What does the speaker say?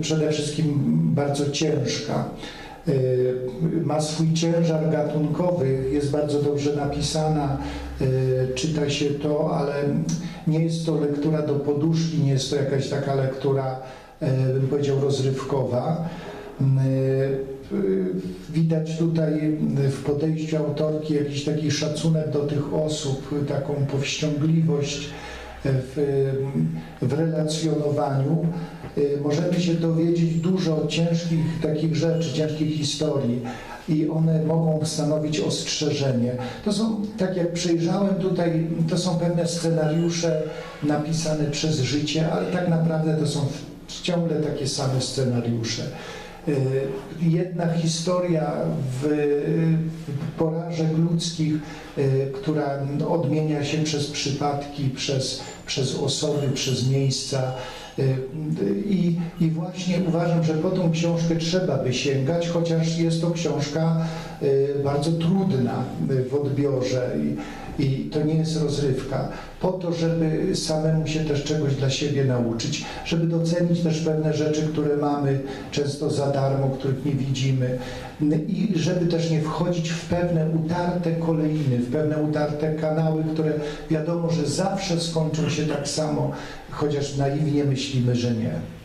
przede wszystkim bardzo ciężka. Y, Ma swój ciężar gatunkowy, jest bardzo dobrze napisana, y, czyta się to, ale nie jest to lektura do poduszki, nie jest to jakaś taka lektura, y, bym powiedział, rozrywkowa. Widać tutaj w podejściu autorki jakiś taki szacunek do tych osób, taką powściągliwość w, w relacjonowaniu. Y, Możemy się dowiedzieć dużo ciężkich takich rzeczy, ciężkich historii i one mogą stanowić ostrzeżenie. To są, tak jak przejrzałem tutaj, to są pewne scenariusze napisane przez życie, ale tak naprawdę to są ciągle takie same scenariusze. Y, Jedna historia w w porażek ludzkich, y, która odmienia się przez przypadki, przez, przez osoby, przez miejsca. Y, I, I właśnie uważam, że po tą książkę trzeba by sięgać, chociaż jest to książka y, bardzo trudna y, w odbiorze i, i to nie jest rozrywka. Po to, żeby samemu się też czegoś dla siebie nauczyć, żeby docenić też pewne rzeczy, które mamy często za darmo, których nie widzimy i żeby też nie wchodzić w pewne utarte kolejny, w pewne utarte kanały, które wiadomo, że zawsze skończą się tak samo, chociaż naiwnie myślimy, że nie.